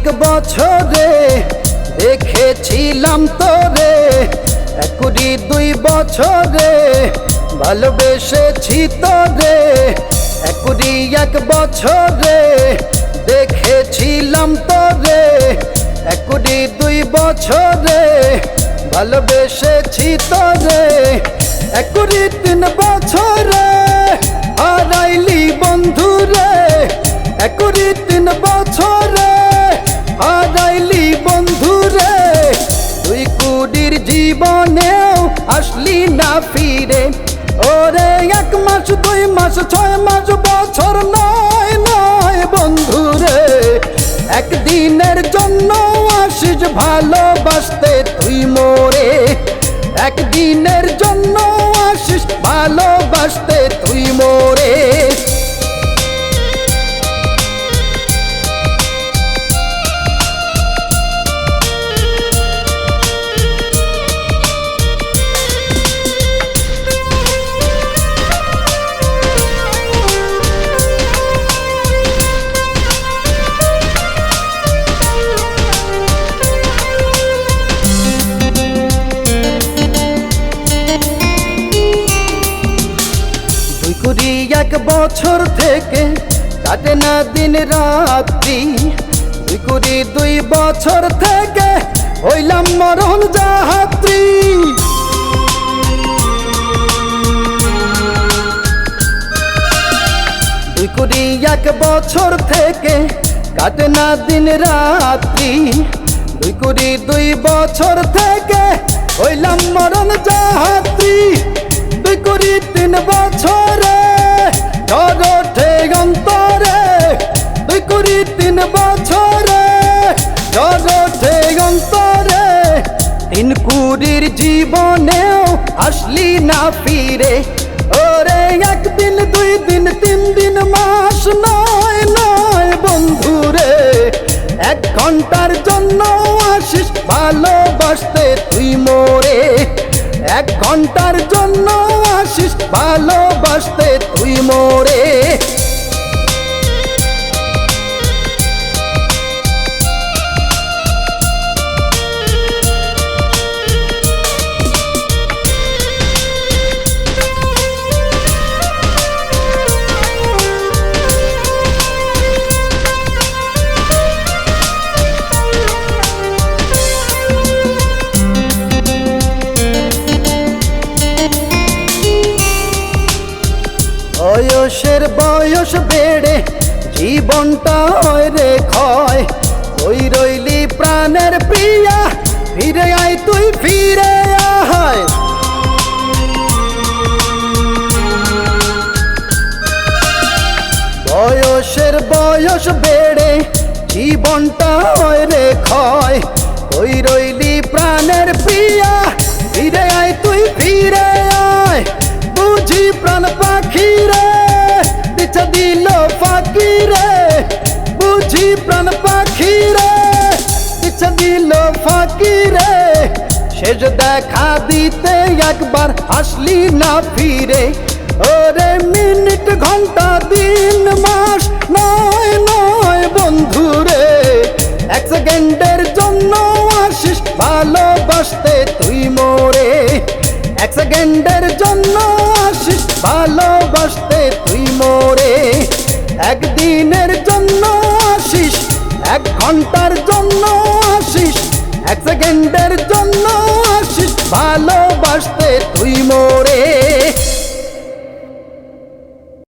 এক বছরে দেখেছিলাম তোরে। এক কুড়ি দুই বছরে ভালোবেসেছি তোরে। এক কুড়ি এক বছরে দেখেছিলাম তোরে। এক কুড়ি দুই বছরে ভালোবেসেছি তোরে। এক কুড়ি তিন বছরে হারাইলি বন্ধুরে। এক আসলি না ফিরে। ওরে, এক মাস, দুই মাস, ছয় মাস, বছর নয় নয় বন্ধুরে একদিনের জন্য আসিস ভালোবাসতে তুই মোরে। একদিনের জন্য আসিস ভালোবাসতে তুই মোরে। কুড়ি এক বছর থেকে, কাটে না দিন রাত্রি। দুই কুড়ি দুই বছর থেকে হইলাম মরণ দুই কুড়ি এক বছর থেকে কাটে না দিন রাত্রি। দুই কুড়ি দুই বছর থেকে হইলাম মরণ যাত্রী। দুই কুড়ি তিন বছরে ঝড় ওঠে অন্তরে, দুই কুড়ি তিন বছরে ওঠে অন্তরে, তিন কুড়ির জীবনেও আসলি না ফিরে। ওরে, একদিন, দুই দিন, তিন দিন, মাস, নয় নয় বন্ধুরে এক ঘণ্টার জন্য আসিস, ভালোবাসতে তুই মোরে। এক ঘণ্টার জন্য আসিস ভালোবাসতে তুই মোরে। বয়সের বয়স বেড়ে জীবনটা হয় রে ক্ষয়। ওই রইলি প্রাণের প্রিয়া, ফিরে আয় তুই, ফিরে আয়। বয়সের বয়স বেড়ে জীবনটা হয় রে ক্ষয়। ওই রইলি প্রাণের প্রিয়া, ফিরে দিল ফাঁকি রে বুঝি প্রাণ পাখি রে পিছা দিল ফাঁকি রে শেষ দেখা দিতে একবার আসলি না ফিরে। ওরে মিনিট, ঘণ্টা, দিন, মাস, নয় নয়, বন্ধুরে, এক সেকেন্ডের জন্য আসিস ভালোবাসতে তুই মোরে। এক সেকেন্ডের জন্য আসিস ভালোবাসতে তুই মোরে। একদিনের জন্য আসিস এক ঘণ্টার জন্য আসিস এক সেকেন্ডের জন্য আসিস ভালোবাসতে তুই মোরে।